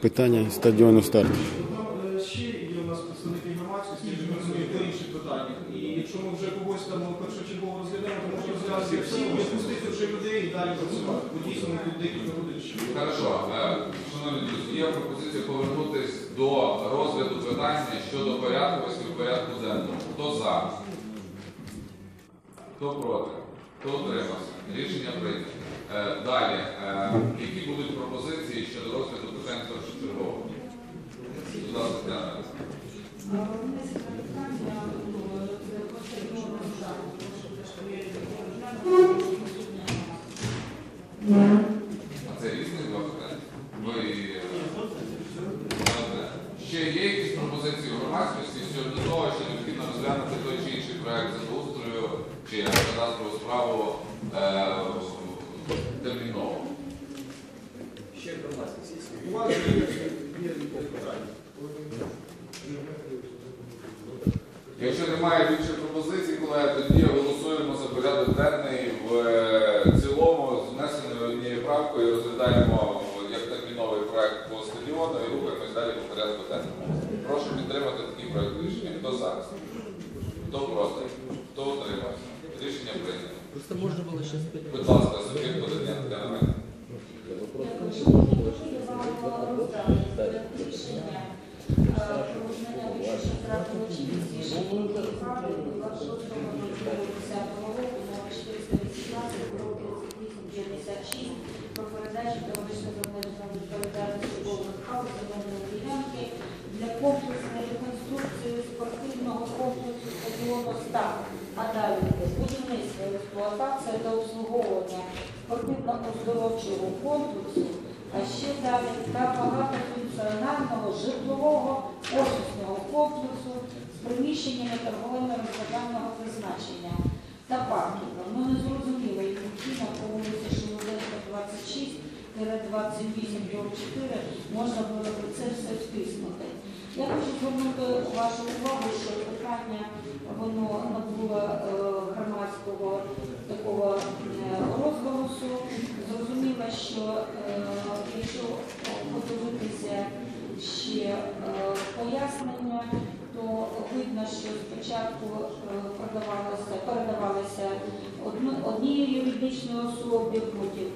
питання стадіону старт. Ще є у нас представники громадськості, які працюють по інших питаннях. І якщо ми вже когось там першочергово розглядаємо, то можна розглядати всі відпустити вже людей і далі працювати. Бо дійсно ми тут декілька годин ще. Хорошо, шановні друзі, є пропозиція повернутися до розгляду питання щодо в порядку денному. Хто за? Хто проти? Хто утримався? Рішення прийнято. Е, Далі, е, які будуть пропозиції щодо розгляду питань першочергово? Будь ласка, Тетяна. А це різні два питання? Ви е, ще є якісь пропозиції громадськості щодо того, що необхідно розглянути той чи інший проект землеустрою чи кадастрову справу е, терміново? У вас є питання. Якщо немає більше пропозицій, колеги, тоді голосуємо за порядок денний в е, цілому з внесеною однією правкою, розглядаємо як терміновий проект по стадіону і рухаємось далі по порядку денному. Прошу підтримати такий проект рішення. Хто за? Хто проти? Хто утримався? Рішення прийнято. Просто можно было сейчас Будь ласка, суб'єкт подання Тетяна Мельник. про передачу до вищезавищеного відповідальності земельної ділянки для комплексної реконструкції спортивного комплексу стадіону «Стар». А далі будівництво, експлуатація та обслуговування спортивно-оздоровчого комплексу, а ще далі та багатофункціонального житлового офісного комплексу з приміщеннями торговельно розважального призначення та паркінгом. Ну не зрозуміло, яким чином по вулиці Шелуденка 26 28 4 можна було б це все втиснути. Я хочу звернути вашу увагу, що питання воно набуло е, громадського такого е, розголосу. Зрозуміло, що е, якщо подивитися ще пояснення, то видно, що спочатку передавалися продавалося, передавалося одній юридичній особі, потім